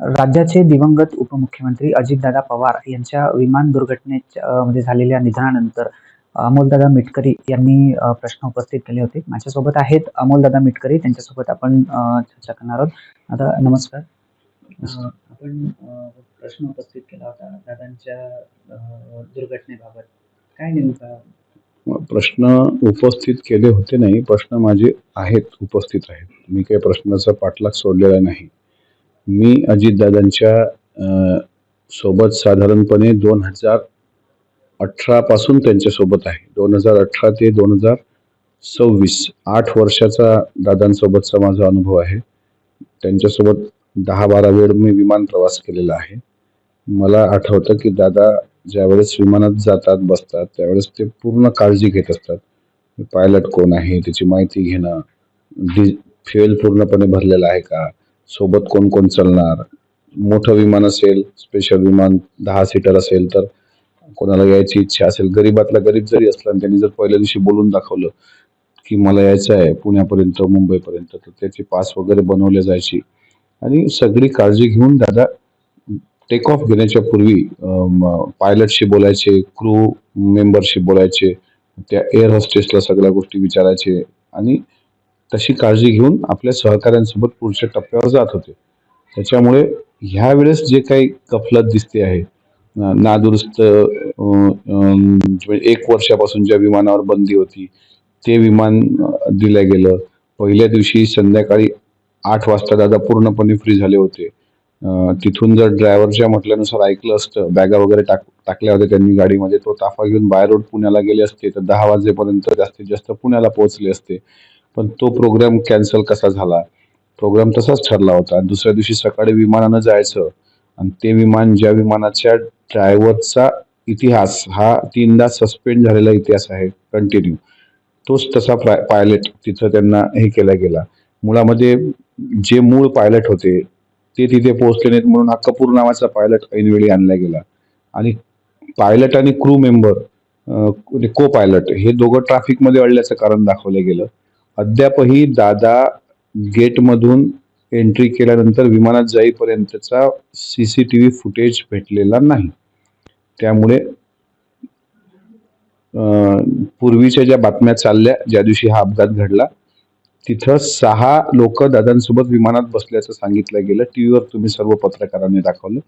राज्याचे दिवंगत उपमुख्यमंत्री अजितदादा पवार यांच्या विमान दुर्घटनेत अ, मध्ये झालेल्या निधनानंतर अमोलदादा मिटकरी यांनी प्रश्न उपस्थित केले होते. माझ्यासोबत आहेत अमोलदादा मिटकरी. त्यांच्यासोबत आपण चर्चा करणार आहोत. आता नमस्कार. आपण प्रश्न उपस्थित केला होता दादांच्या दुर्घटनेबाबत. काय नेमका प्रश्न उपस्थित केले होते नाही प्रश्न माझे आहेत उपस्थित आहेत मी काही प्रश्नाचा पाठलाग सोडलेला नाही मी अजितदादांच्या सोबत साधारणपणे दोन हजार अठरापासून त्यांच्यासोबत आहे. दोन हजार अठरा ते दोन हजार सव्वीस आठ वर्षाचा दादांसोबतचा माझा अनुभव आहे. त्यांच्यासोबत दहा बारा वेळ मी विमान प्रवास केलेला आहे. मला आठवतं की दादा ज्यावेळेस विमानात जातात बसतात त्यावेळेस ते पूर्ण काळजी घेत असतात. पायलट कोण आहे? त्याची माहिती घेणं डि फ्युएल पूर्णपणे भरलेलं आहे का? सोबत कोण कोण चालणार? मोठं विमान असेल स्पेशल विमान दहा सीटर असेल तर कोणाला यायची इच्छा असेल? गरीबातला गरीब जरी असला आणि त्यांनी जर पहिल्या दिवशी बोलून दाखवलं की मला यायचं आहे पुण्यापर्यंत मुंबईपर्यंत तर त्याची पास वगैरे बनवले जायची. आणि सगळी काळजी घेऊन दादा टेक ऑफ घेण्याच्या पूर्वी पायलटशी बोलायचे क्रू मेंबरशी बोलायचे त्या एअर होस्टेसला सगळ्या गोष्टी विचारायचे. आणि तशी काळजी घेऊन आपल्या सहकाऱ्यांसोबत पुढच्या टप्प्यावर जात होते. त्याच्यामुळे ह्या वेळेस जे काही कफलत दिसते आहे नादुरुस्त म्हणजे एक वर्षापासून ज्या विमानावर बंदी होती ते विमान दिलं गेलं. पहिल्या दिवशी संध्याकाळी आठ वाजता दादा पूर्णपणे फ्री झाले होते. तिथून जर ड्रायव्हरच्या म्हटल्यानुसार ऐकलं असतं बॅगा वगैरे टाक टाकल्या होत्या त्यांनी गाडीमध्ये तो ताफा घेऊन बाय रोड पुण्याला गेले असते तर दहा वाजेपर्यंत जास्तीत जास्त पुण्याला पोहोचले असते. पण तो प्रोग्राम कॅन्सल कसा झाला? प्रोग्राम तसाच ठरला होता. आणि दुसऱ्या दिवशी सकाळी विमानानं जायचं आणि ते विमान ज्या विमानाच्या ड्रायव्हरचा इतिहास हा तीनदा सस्पेंड झालेला इतिहास आहे. कंटिन्यू तोच तसा पायलट तिथं त्यांना हे केला गेला. मुळामध्ये जे मूळ पायलट होते ते तिथे पोहोचले नाहीत म्हणून हा कपूर नावाचा पायलट ऐनवेळी आणला गेला. आणि पायलट आणि क्रू मेंबर को पायलट हे दोघं ट्रॅफिकमध्ये अडल्याचं कारण दाखवलं गेलं. अद्यापही दादा गेटमधून एंट्री केल्यानंतर विमानात जाईपर्यंतचा C C T V footage भेटलेला नाही. त्यामुळे पूर्वीच्या ज्या बातम्या चालल्या ज्या दिवशी हा अपघात घडला तिथं सहा लोक दादांसोबत विमानात बसल्याचं सांगितलं गेलं. टी व्हीवर तुम्ही सर्व पत्रकारांनी दाखवलं.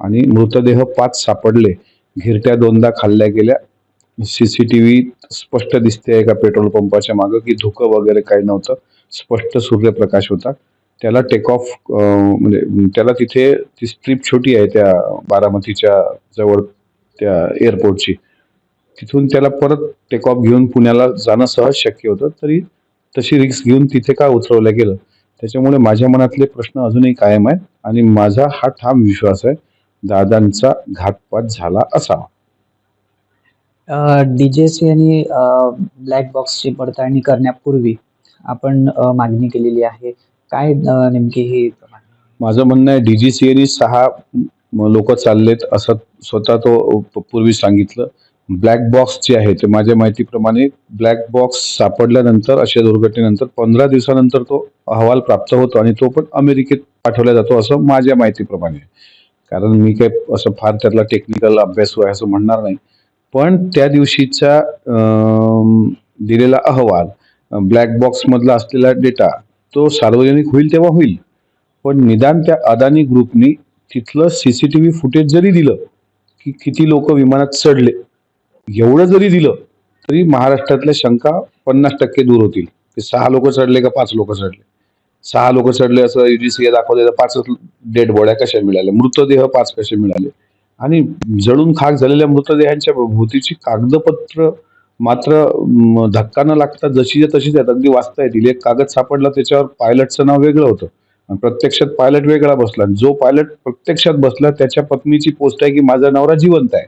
आणि मृतदेह पाच सापडले. घिरट्या दोनदा खाल्ल्या गेल्या. सी सी टी व्ही स्पष्ट दिसते एका पेट्रोल पंपाच्या मागं की धुकं वगैरे काही नव्हतं. स्पष्ट सूर्यप्रकाश होता. त्याला टेक ऑफ म्हणजे त्याला तिथे ती स्ट्रीप छोटी आहे त्या बारामतीच्या जवळ त्या एअरपोर्टची तिथून त्याला परत टेक ऑफ घेऊन पुण्याला जाणं सहज शक्य होतं. तरी तशी रिक्स घेऊन तिथे का उतरवलं गेलं? त्याच्यामुळे माझ्या मनातले प्रश्न अजूनही कायम आहेत. आणि माझा हा ठाम विश्वास आहे दादांचा घातपात झाला असावा. डीजेसी आणि ब्लॅक बॉक्सची पडताळणी करण्यापूर्वी आपण मागणी केलेली आहे. काय नेमकी ही माझं म्हणणं आहे डीजीसीएनी सहा लोक चाललेत असं स्वतः तो पूर्वी सांगितलं. ब्लॅक बॉक्स जे आहे ते माझ्या माहितीप्रमाणे ब्लॅक बॉक्स सापडल्यानंतर अशा दुर्घटनेनंतर पंधरा दिवसानंतर तो अहवाल प्राप्त होतो आणि तो पण अमेरिकेत पाठवला जातो असं माझ्या माहितीप्रमाणे कारण मी काय असं फार त्यातला टेक्निकल अभ्यास आहे असं म्हणणार नाही. पण त्या दिवशीचा दिलेला अहवाल ब्लॅक बॉक्समधला असलेला डेटा तो सार्वजनिक होईल तेव्हा होईल. पण निदान त्या अदानी ग्रुपनी तिथलं C C T V footage जरी दिलं की किती लोक विमानात चढले एवढं जरी दिलं तरी महाराष्ट्रातल्या शंका पन्नास टक्के दूर होतील. ते सहा लोक चढले का पाच लोक चढले? सहा लोक चढले असं युजीसी दाखवले तर पाचच डेड बॉड्या कशा मिळाल्या? मृतदेह पाच कसे मिळाले? आणि जळून खाक झालेल्या मृतदेहांच्या भोवतीची कागदपत्र मात्र धक्का न लागता जशीच्या तशीच आहेत अगदी वाचता येतील. एक कागद सापडला त्याच्यावर पायलटचं नाव वेगळं होतं. आणि प्रत्यक्षात पायलट वेगळा बसला जो पायलट प्रत्यक्षात बसला त्याच्या पत्नीची पोस्ट आहे की माझा नवरा जिवंत आहे.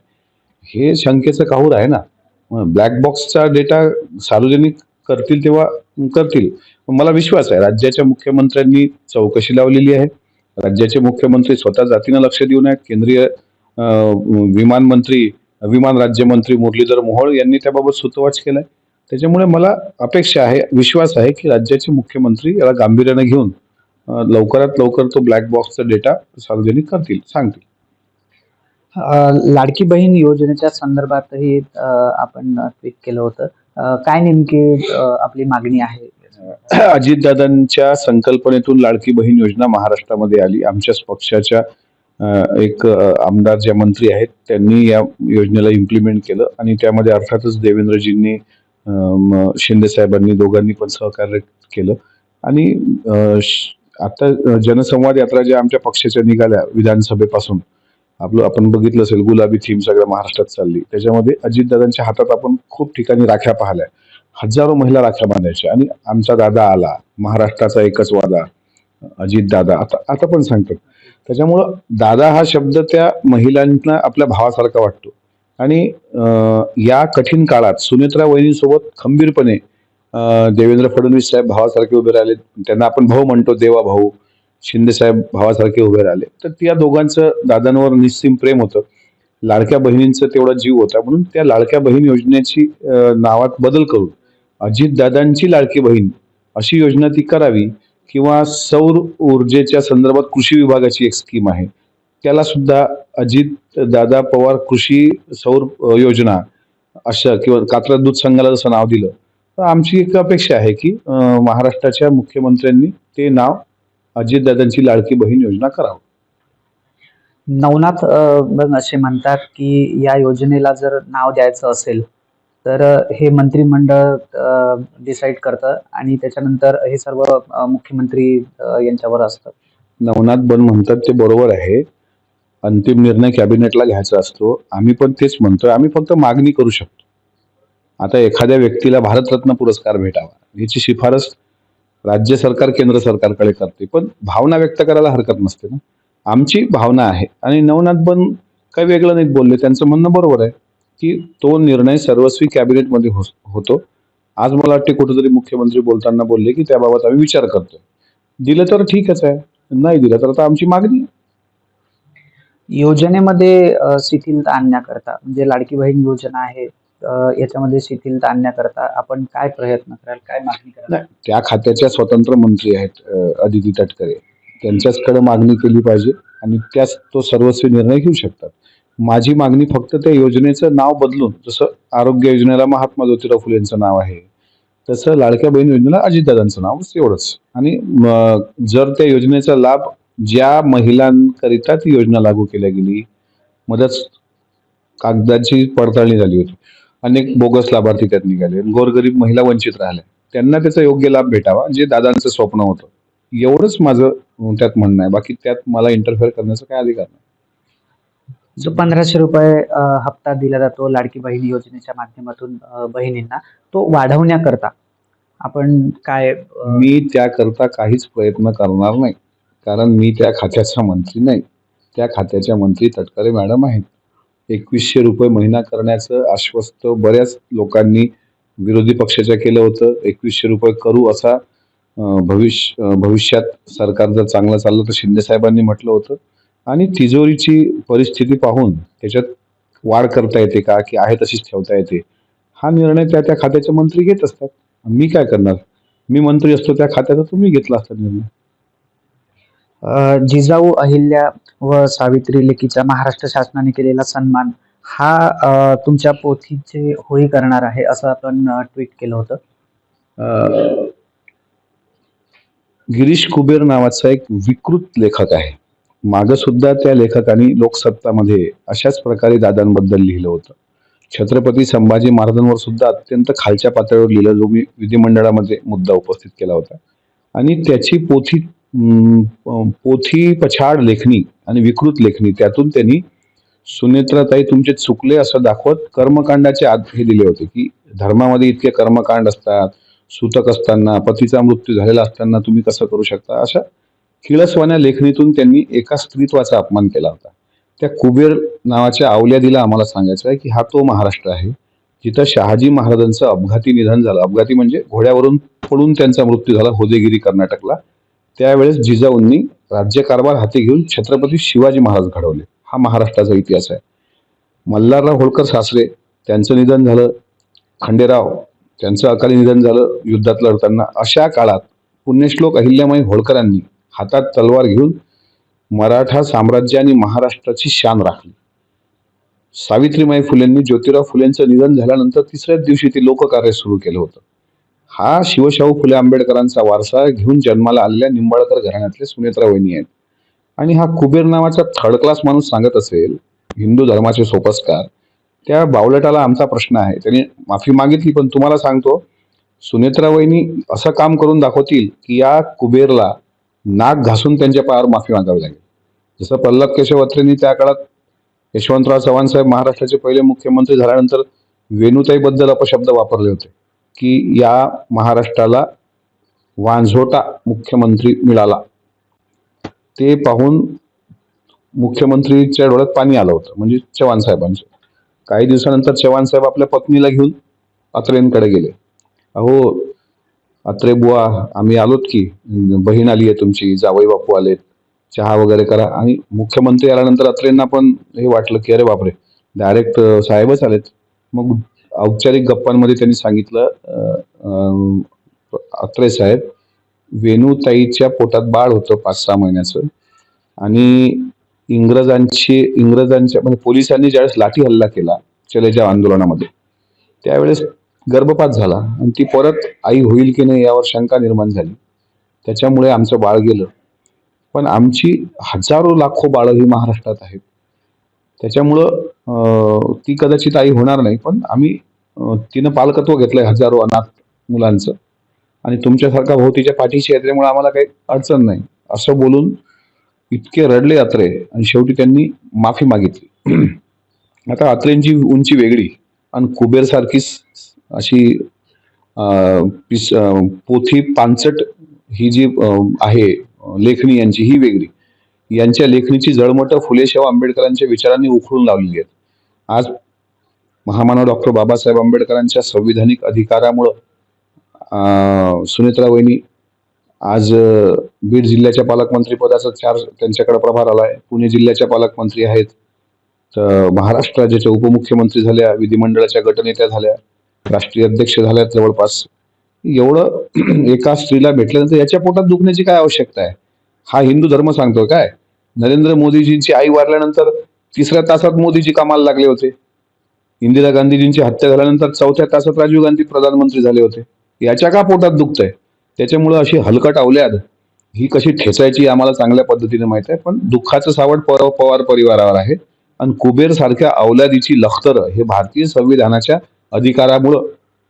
हे शंकेचं काहूर आहे ना? ब्लॅक बॉक्सचा डेटा सार्वजनिक करतील तेव्हा करतील. पण मला विश्वास आहे राज्याच्या मुख्यमंत्र्यांनी चौकशी लावलेली आहे. राज्याचे मुख्यमंत्री स्वतः जातीनं लक्ष देऊन आहेत. केंद्रीय विमान मंत्री विमान राज्यमंत्री मुरलीधर मोहोळ यांनी त्याबाबत सुतोवाच केलाय. त्याच्यामुळे मला अपेक्षा आहे विश्वास आहे की राज्याचे मुख्यमंत्री याला गांभीर्याने घेऊन लवकरात लवकर तो ब्लॅक बॉक्सचा डेटा सार्वजनिक करतील सांगतील. लाडकी बहीण योजनेच्या संदर्भातही आपण ट्विट केलं होतं. काय नेमकी आपली मागणी आहे? अजितदादांच्या संकल्पनेतून लाडकी बहीण योजना महाराष्ट्रामध्ये आली. आमच्याच पक्षाच्या एक आमदार ज्या मंत्री आहेत त्यांनी या योजनेला इम्प्लिमेंट केलं आणि त्यामध्ये अर्थातच देवेंद्रजींनी शिंदे साहेबांनी दोघांनी पण सहकार्य केलं. आणि श- आता जनसंवाद यात्रा ज्या आमच्या पक्षाच्या निघाल्या विधानसभेपासून आपलं आपण बघितलं असेल गुलाबी थीम सगळ्या महाराष्ट्रात चालली. त्याच्यामध्ये अजितदादांच्या हातात आपण खूप ठिकाणी राख्या पाहिल्या. हजारो महिला राख्या बांधायच्या आणि आमचा दादा आला महाराष्ट्राचा एकच वादा अजित दादा आता आता पण सांगतात. त्याच्यामुळं दादा हा शब्द त्या महिलांना आपल्या भावासारखा वाटतो. आणि या कठीण काळात सुनेत्रा वहिनीसोबत खंबीरपणे देवेंद्र फडणवीस साहेब भावासारखे उभे राहिले त्यांना आपण भाऊ म्हणतो देवा भाऊ. शिंदेसाहेब भावासारखे उभे राहिले. तर त्या दोघांचं दादांवर निस्सीम प्रेम होतं. लाडक्या बहिणींचं तेवढा जीव होता. म्हणून त्या लाडक्या बहीण योजनेची नावात बदल करून अजितदादांची लाडकी बहीण अशी योजना ती करावी. किंवा सौर ऊर्जेच्या संदर्भात कृषी विभागाची एक स्कीम आहे. त्याला सुद्धा अजित दादा पवार कृषी सौर योजना अशा किंवा कात्रा दूध संघाला जसं नाव दिलं तर आमची एक अपेक्षा आहे की महाराष्ट्राच्या मुख्यमंत्र्यांनी ते नाव अजितदादांची लाडकी बहीण योजना करावं. नवनाथ असे म्हणतात की या योजनेला जर नाव द्यायचं असेल तर हे मंत्रिमंडळ डिसाईड करतं आणि त्याच्यानंतर हे सर्व मुख्यमंत्री यांच्यावर असतं. नवनाथ बन म्हणतात ते बरोबर आहे. अंतिम निर्णय कॅबिनेटला घ्यायचा असतो. आम्ही पण तेच म्हणतोय. आम्ही फक्त मागणी करू शकतो. आता एखाद्या व्यक्तीला भारतरत्न पुरस्कार भेटावा. याची शिफारस राज्य सरकार केंद्र सरकारकडे करते. पण भावना व्यक्त करायला हरकत नसते ना. आमची भावना आहे. आणि नवनाथ बन काही वेगळं नाही बोलले. त्यांचं म्हणणं बरोबर आहे. की तो निर्णय सर्वस्वी कॅबिनेटमध्ये हो होतो. आज मला वाटते कुठेतरी मुख्यमंत्री बोलताना बोलले की त्याबाबत आम्ही विचार करतोय. दिलं तर ठीकच आहे. नाही दिलं तर आता आमची मागणी. योजनेमध्ये शिथिलता आणण्याकरता म्हणजे लाडकी बहीण योजना आहे याच्यामध्ये शिथिलता आणण्याकरता आपण काय प्रयत्न कराल काय मागणी कराल? त्या खात्याच्या स्वतंत्र मंत्री आहेत अदिती तटकरे. त्यांच्याचकडे मागणी केली पाहिजे आणि त्याच तो सर्वस्वी निर्णय घेऊ शकतात. माझी मागणी फक्त त्या योजनेचं नाव बदलून जसं आरोग्य योजनेला महात्मा ज्योतिराव फुलेंचं यांचं नाव आहे तसं लाडक्या बहीण योजनेला अजितदादांचं नाव एवढंच. आणि जर त्या योजनेचा लाभ ज्या महिलांकरिता ती योजना लागू केल्या गेली मध्येच कागदाची पडताळणी झाली होती. अनेक बोगस लाभार्थी त्यात निघाले गोरगरीब महिला वंचित राहिल्या. त्यांना त्याचा योग्य लाभ भेटावा जे दादांचं स्वप्न होतं. एवढंच माझं त्यात म्हणणं आहे. बाकी त्यात मला इंटरफेअर करण्याचा काय अधिकार नाही. जो पंधराशे रुपये हप्ता दिला जातो लाडकी बहीण योजनेच्या माध्यमातून बहिणींना. तो वाढवण्याकरता आपण काय मी त्याकरता काहीच प्रयत्न करणार नाही. कारण मी त्या खात्याचा मंत्री नाही. त्या खात्याच्या मंत्री तटकरे मॅडम आहेत. एकवीसशे रुपये महिना करण्याचं आश्वस्त बऱ्याच लोकांनी विरोधी पक्षाच्या केलं होतं. एकवीसशे रुपये करू असा भविष्य भविष्यात सरकार जर चांगलं चाललं तर शिंदे साहेबांनी म्हटलं होतं. आणि तिजोरीची परिस्थिती पाहून त्याच्यात वाढ करता येते का की आहे तशीच ठेवता येते हा निर्णय त्या त्या खात्याचे मंत्री घेत असतात. मी काय करणार? मी मंत्री असतो त्या खात्याचा तुम्ही घेतला असता निर्णय. जिजाऊ अहिल्या व सावित्री लेकीचा महाराष्ट्र शासनाने केलेला सन्मान हा तुमच्या पोथीचे होळी करणार आहे असं आपण ट्विट केलं होतं. गिरीश कुबेर नावाचा एक विकृत लेखक आहे. मागं सुद्धा त्या लेखकाने लोकसत्तामध्ये अशाच प्रकारे दादांबद्दल लिहिलं होतं. छत्रपती संभाजी महाराजांवर सुद्धा अत्यंत खालच्या पातळीवर लिहिलं जो मी विधिमंडळामध्ये मुद्दा उपस्थित केला होता. आणि त्याची पोथी पोथी पछाड लेखणी आणि विकृत लेखणी त्यातून त्यांनी सुनेत्राताई तुमचे चुकले असं दाखवत कर्मकांडाचे आत हे दिले होते की धर्मामध्ये इतके कर्मकांड असतात सूतक असताना पतीचा मृत्यू झालेला असताना तुम्ही कसं करू शकता? अशा किळसवान्या लेखणीतून त्यांनी एका स्त्रीत्वाचा अपमान केला होता. त्या कुबेर नावाच्या आवल्यादीला आम्हाला सांगायचं आहे की हा तो महाराष्ट्र आहे जिथं शहाजी महाराजांचं अपघाती निधन झालं. अपघाती म्हणजे घोड्यावरून पडून त्यांचा मृत्यू झाला होदेगिरी कर्नाटकला. त्यावेळेस जिजाऊंनी राज्यकारभार हाती घेऊन छत्रपती शिवाजी महाराज घडवले. हा महाराष्ट्राचा इतिहास आहे. मल्हारराव होळकर सासरे त्यांचं निधन झालं. खंडेराव त्यांचं अकाली निधन झालं. युद्धात लढताना अशा काळात पुण्यश्लोक अहिल्यामाई होळकरांनी हातात तलवार घेऊन मराठा साम्राज्य आणि महाराष्ट्राची शान राखली. सावित्रीमाई फुलेंनी ज्योतिराव फुलेंचं निधन झाल्यानंतर तिसऱ्याच दिवशी ते लोककार्य सुरू केलं होतं. हा शिवशाहू फुले आंबेडकरांचा वारसा घेऊन जन्माला आलेल्या निंबाळकर घराण्यातले सुनेत्रा वहिनी आहेत. आणि हा कुबेर नावाचा थर्ड क्लास माणूस सांगत असेल हिंदू धर्माचे सोपस्कार त्या बावलटाला आमचा प्रश्न आहे. त्यांनी माफी मागितली पण तुम्हाला सांगतो सुनेत्रा वहिनी असं काम करून दाखवतील की या कुबेरला नाक घासून त्यांच्या पायावर माफी मागावी लागेल. जसं प्रल्हाद केशव अत्रेंनी त्या काळात यशवंतराव चव्हाण साहेब महाराष्ट्राचे पहिले मुख्यमंत्री झाल्यानंतर वेणुताईबद्दल अपशब्द वापरले होते की या महाराष्ट्राला वांझोटा मुख्यमंत्री मिळाला. ते पाहून मुख्यमंत्रीच्या डोळ्यात पाणी आलं होतं म्हणजे चव्हाण साहेबांचं. काही दिवसानंतर चव्हाण साहेब आपल्या पत्नीला घेऊन अत्रेंकडे गेले. अहो अत्रे बुवा आम्ही आलोत की. बहीण आली आहे तुमची जावई बापू आलेत. चहा वगैरे करा. आणि मुख्यमंत्री आल्यानंतर अत्रेंना पण हे वाटलं की अरे बापरे डायरेक्ट साहेबच आलेत. मग औपचारिक गप्पांमध्ये त्यांनी सांगितलं अत्रे साहेब वेणूताईच्या पोटात बाळ होतं पाच सहा महिन्याचं. आणि इंग्रजांची इंग्रजांच्या म्हणजे पोलिसांनी ज्यावेळेस लाठी हल्ला केला चलेजा आंदोलनामध्ये त्यावेळेस गर्भपात झाला आणि ती परत आई होईल की नाही यावर शंका निर्माण झाली. त्याच्यामुळे आमचं बाळ गेलं. पण आमची हजारो लाखो बाळं ही महाराष्ट्रात आहेत. त्याच्यामुळं ती कदाचित आई होणार नाही पण आम्ही तिनं पालकत्व घेतलंय हजारो अनाथ मुलांचं. आणि तुमच्यासारखा भाऊ तिच्या पाठीशी आहे त्यामुळे आम्हाला काही अडचण नाही. असं बोलून इतके रडले अत्रे आणि शेवटी त्यांनी माफी मागितली. आता अत्रेंची उंची वेगळी आणि कुबेरसारखीच अशी पिस पोथी पानचट ही जी आहे लेखणी यांची ही वेगळी. यांच्या लेखणीची जळमटं फुले आंबेडकरांच्या विचारांनी उखळून लावलेली आहेत. आज महामानव डॉक्टर बाबासाहेब आंबेडकरांच्या संविधानिक अधिकारामुळं सुनेत्रा वहिनी आज बीड जिल्ह्याच्या पालकमंत्री पदाचा चार त्यांच्याकडे प्रभार आला आहे पुणे जिल्ह्याच्या पालकमंत्री आहेत. तर महाराष्ट्र राज्याच्या उपमुख्यमंत्री झाल्या विधिमंडळाच्या गटनेत्या झाल्या. राष्ट्रीय अध्यक्ष झाल्यात जवळपास. एवढं एका स्त्रीला भेटल्यानंतर याच्या पोटात दुखण्याची काय आवश्यकता आहे? हा हिंदू धर्म सांगतोय काय? नरेंद्र मोदीजींची आई वारल्यानंतर तिसऱ्या तासात मोदीजी कामाला लागले होते. इंदिरा गांधीजींची हत्या झाल्यानंतर चौथ्या तासात राजीव गांधी प्रधानमंत्री झाले होते. याच्या का पोटात दुखतंय? त्याच्यामुळं अशी हलकट अवल्याद ही कशी ठेचायची आम्हाला चांगल्या पद्धतीने माहीत आहे पण दुःखाचं सावट पर पवार परिवारावर आहे. आणि कुबेर सारख्या अवलादीची लखतर हे भारतीय संविधानाच्या अधिकारामुळं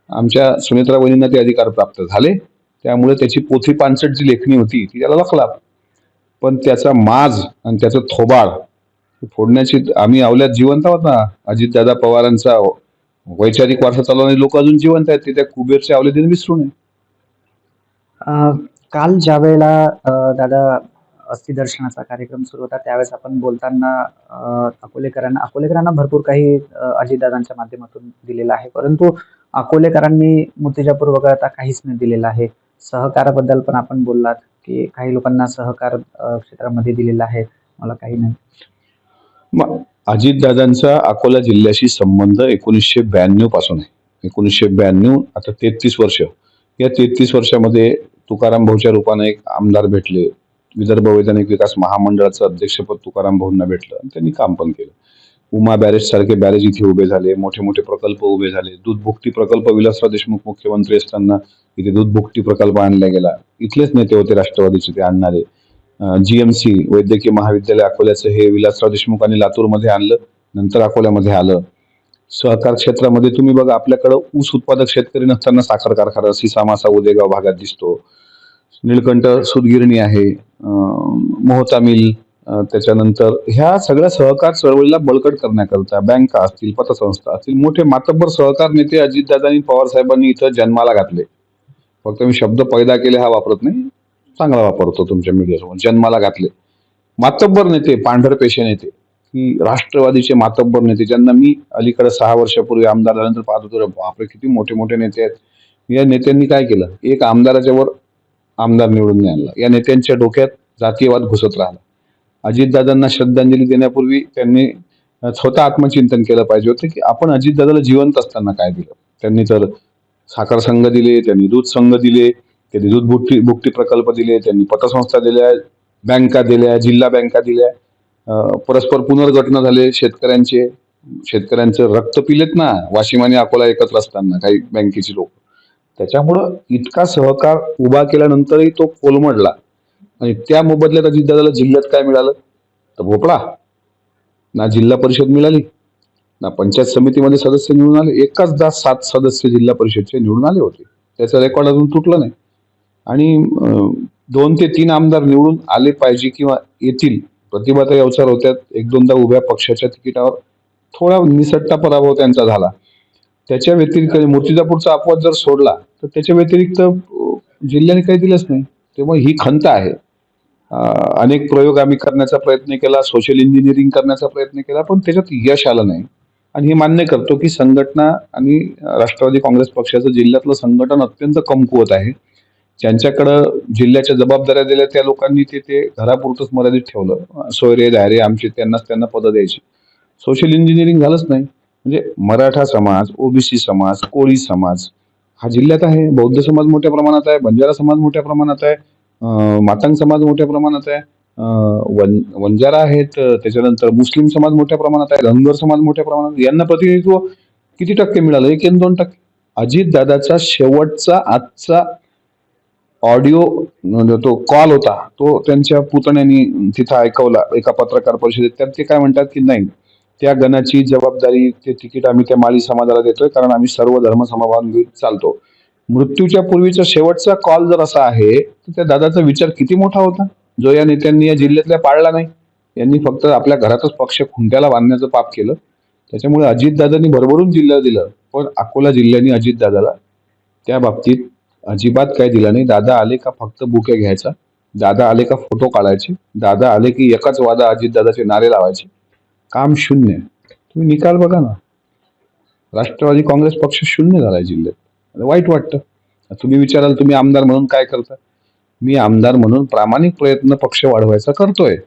आमच्या सुनेत्रा वहिनींना ते अधिकार प्राप्त झाले. त्यामुळे त्याची पोथी पानसट जी लेखणी होती ती त्याला लखला. पण त्याचा माज आणि त्याचं थोबाळ फोडण्याची आम्ही आवल्यात जिवंत आहोत ना. अजितदादा पवारांचा वैचारिक वारसा चालवणारे लोक अजून जिवंत आहेत. ते त्या कुबेरच्या अवलेदीने विसरू नये काल ज्या वेळेला दादा अस्थिदर्शनाचा कार्यक्रम सुरू होता. त्यावेळेस आपण बोलताना अकोलेकरांना अकोलेकरांना भरपूर काही अजितदादांच्या माध्यमातून दिलेलं आहे. परंतु अकोलेकरांनी मूर्तिजापूर वगळता काहीच नाही दिलेलं आहे. सहकाराबद्दल पण आपण बोललात की काही लोकांना सहकार क्षेत्रामध्ये दिलेला आहे. मला काही नाही. मग अजितदादांचा अकोला जिल्ह्याशी संबंध एकोणीसशे ब्याण्णवपासून आहे. एकोणीसशे ब्याण्णव आता तेहतीस वर्ष. या तेहतीस वर्षामध्ये तुकाराम भाऊच्या रूपाने एक आमदार भेटले. विदर्भ वैधानिक विकास महामंडळाचं अध्यक्षपद तुकाराम भाऊंना भेटलं आणि त्यांनी काम पण केलं. उमा बॅरेज सारखे बॅरेज इथे उभे झाले मोठे मोठे प्रकल्प उभे झाले. दूध भुकटी प्रकल्प विलासराव देशमुख मुख्यमंत्री असताना इथे दूध भुकटी प्रकल्प आणला गेला. इथलेच नेते होते राष्ट्रवादीचे ते आणणारे. जीएमसी वैद्यकीय महाविद्यालय अकोल्याचं हे विलासराव देशमुखांनी लातूरमध्ये आणलं नंतर अकोल्यामध्ये आलं. सहकार क्षेत्रामध्ये तुम्ही बघा आपल्याकडं ऊस उत्पादक शेतकरी नसताना साखर कारखाना सीसामासा उदेगाव भागात दिसतो. निळकंठ सुदगिरणी आहे अं, मोहता मिल त्याच्यानंतर ह्या सगळ्या सहकार चळवळीला बळकट करण्याकरता बँका असतील पतसंस्था असतील मोठे मातब्बर सहकार नेते अजितदादांनी पवार साहेबांनी इथं जन्माला घातले. फक्त मी शब्द पैदा केले हा वापरत नाही चांगला वापरतो तुमच्या मीडियासमोर जन्माला घातले. मातब्बर नेते पांढर पेशे नेते की राष्ट्रवादीचे मातब्बर नेते ज्यांना मी अलीकडे सहा वर्षापूर्वी आमदार झाल्यानंतर पाहत होतो बापरे किती मोठे मोठे नेते आहेत. या नेत्यांनी काय केलं? एक आमदाराच्या वर आमदार निवडून आणला या नेत्यांच्या डोक्यात जातीयवाद घुसत राहिला. अजितदादांना श्रद्धांजली देण्यापूर्वी त्यांनी स्वतः आत्मचिंतन केलं पाहिजे होतं की आपण अजितदादाला जिवंत असताना काय दिलं? त्यांनी तर साखर संघ दिले त्यांनी दूध संघ दिले त्यांनी दूध भुकटी भुकटी प्रकल्प दिले त्यांनी पतसंस्था दिल्या बँका दिल्या जिल्हा बँका दिल्या परस्पर पुनर्गठन झाले शेतकऱ्यांचे. शेतकऱ्यांचं रक्त पिलेत ना वाशिम आणि अकोला एकत्र असताना काही बँकेचे लोक. त्याच्यामुळं इतका सहकार उभा केल्यानंतरही तो कोलमडला. आणि त्या मोबदल्यात अजितदादाला जिल्ह्यात काय मिळालं? तर भोपळा. ना जिल्हा परिषद मिळाली ना पंचायत समितीमध्ये सदस्य निवडून आले. एकाच दा सात सदस्य जिल्हा परिषदचे निवडून आले होते. त्याचं रेकॉर्ड अजून तुटलं नाही. आणि दोन ते तीन आमदार निवडून आले पाहिजे किंवा येतील प्रतिभाताई अवसर होत्यात एक दोनदा उभ्या पक्षाच्या तिकिटावर थोडा निसट्टा पराभव त्यांचा झाला. त्याच्या व्यतिरिक्त मूर्तिजापूरचा अपवाद जर सोडला तर त्याच्या व्यतिरिक्त जिल्ह्याने काही दिलंच नाही. तेव्हा ही खंत आहे. अनेक प्रयोग आम्ही करण्याचा प्रयत्न केला सोशल इंजिनिअरिंग करण्याचा प्रयत्न केला पण त्याच्यात यश आलं नाही. आणि हे मान्य करतो की संघटना आणि राष्ट्रवादी काँग्रेस पक्षाचं जिल्ह्यातलं संघटन अत्यंत कमकुवत आहे. ज्यांच्याकडं जिल्ह्याच्या जबाबदाऱ्या दिल्या त्या लोकांनी ते ते घरापुरतंच मर्यादित ठेवलं. सोयरे धायरे आमचे त्यांनाच त्यांना पदं द्यायची. सोशल इंजिनिअरिंग झालंच नाही. म्हणजे मराठा समाज ओबीसी समाज कोळी समाज हा जिल्ह्यात आहे बौद्ध समाज मोठ्या प्रमाणात आहे बंजारा समाज मोठ्या प्रमाणात आहे मातांग मातंग समाज मोठ्या प्रमाणात आहे वन वंजारा आहेत त्याच्यानंतर मुस्लिम समाज मोठ्या प्रमाणात आहे धनगर समाज मोठ्या प्रमाणात यांना प्रतिनिधित्व किती टक्के मिळालं? एक दोन टक्के. अजित दादाचा शेवटचा आजचा ऑडिओ म्हणजे तो कॉल होता तो त्यांच्या पुतण्याने तिथं ऐकवला एका पत्रकार परिषदेत. त्यात ते काय म्हणतात की नाही त्या गणाची जबाबदारी ते तिकीट आम्ही त्या माळी समाजाला देतोय कारण आम्ही सर्व धर्मसमभावी चालतो. मृत्यूच्या पूर्वीचा शेवटचा कॉल जर असा आहे तर त्या दादाचा विचार किती मोठा होता? जो या नेत्यांनी या जिल्ह्यातल्या पाळला नाही. यांनी फक्त आपल्या घरातच पक्ष खुंट्याला बांधण्याचं पाप केलं. त्याच्यामुळे अजितदादांनी भरभरून जिल्हा दिलं पण अकोला जिल्ह्याने अजितदादाला त्या बाबतीत अजिबात काय दिलं नाही. दादा आले का फक्त बुके घ्यायचा? दादा आले का फोटो काढायचे? दादा आले की एकाच वादा अजितदादाचे नारे लावायचे? काम शून्य. तुम्ही निकाल बघा ना. राष्ट्रवादी काँग्रेस पक्ष शून्य झालाय जिल्ह्यात. वाईट वाटतं. तुम्ही विचाराल तुम्ही आमदार म्हणून काय करता? मी आमदार म्हणून प्रामाणिक प्रयत्न पक्ष वाढवायचा करतोय.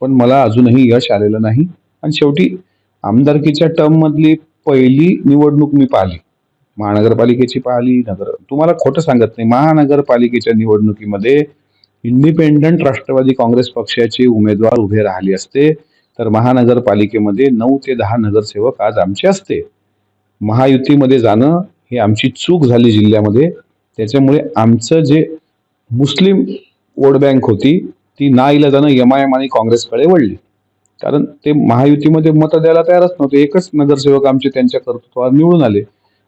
पण मला अजूनही यश आलेलं नाही. आणि शेवटी आमदारकीच्या टर्म मधली पहिली निवडणूक मी पाहिली. महानगरपालिकेची पाहिली. नगर तुम्हाला खोटं सांगत नाही. महानगरपालिकेच्या निवडणुकीमध्ये इंडिपेंडंट राष्ट्रवादी काँग्रेस पक्षाचे उमेदवार उभे राहिले असते. तर महानगरपालिकेमध्ये नऊ ते दहा नगरसेवक आज आमचे असते. महायुतीमध्ये जाणं हे आमची चूक झाली जिल्ह्यामध्ये. त्याच्यामुळे आमचं जे मुस्लिम वोट बँक होती ती ना जाणं एम आय एम आणि काँग्रेसकडे वळली. कारण ते महायुतीमध्ये मतं द्यायला तयारच नव्हते. एकच नगरसेवक आमचे त्यांच्या कर्तृत्वावर निवडून आले.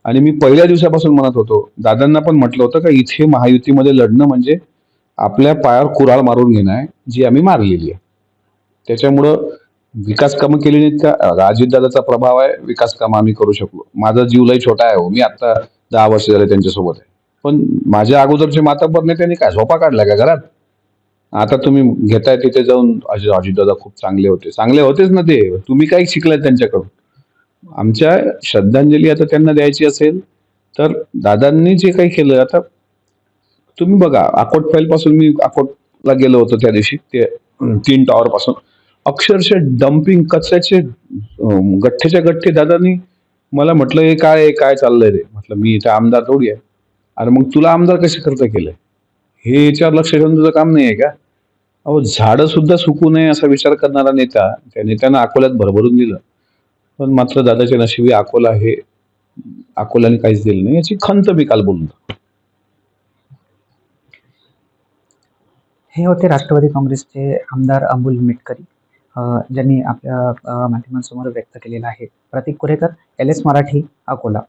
आणि मी पहिल्या दिवसापासून म्हणत होतो दादांना पण म्हटलं होतं का इथे महायुतीमध्ये लढणं म्हणजे आपल्या पायावर कुराळ मारून घेणं आहे जी आम्ही मारलेली आहे. त्याच्यामुळं विकास कामं केली नाहीत का? अजितदादाचा प्रभाव आहे विकास कामं आम्ही करू शकलो. माझा जीवलही छोटा आहे हो मी आता दहा वर्ष झाले त्यांच्यासोबत आहे. पण माझ्या अगोदरचे मातब्बर नेत्यांनी काय झोपा काढला का घरात? आता तुम्ही घेताय तिथे जाऊन अजित अजितदादा खूप चांगले होते. चांगले होतेच ना ते. तुम्ही काय शिकलाय त्यांच्याकडून? आमच्या श्रद्धांजली आता त्यांना द्यायची असेल तर दादांनी जे काही केलं आता तुम्ही बघा अकोट फाईल पासून मी अकोटला गेलो होतो त्या दिवशी ते तीन टॉवर पासून. अक्षरशः डम्पिंग कचऱ्याचे गठ्ठेच्या गठ्ठे दादांनी मला म्हटलं हे काय काय चाललंय रे? म्हटलं मी इथे आमदार थोडी आहे. अरे मग तुला आमदार कसे करता केलंय? हे याच्यावर लक्ष ठेवून तुझं काम नाही आहे का? अहो झाडं सुद्धा सुकू नये असा विचार करणारा नेता त्या नेत्यानं अकोल्यात भरभरून दिलं. पण मात्र दादाच्या नशिबी अकोला हे अकोल्याने काहीच दिलं नाही. याची खंत मी काल बोलून हे होते राष्ट्रवादी काँग्रेसचे आमदार अमोल मिटकरी. ज्यांनी आपल्या माध्यमांसमोर व्यक्त केलेला आहे. Prateek Kurekar L S Marathi Akola.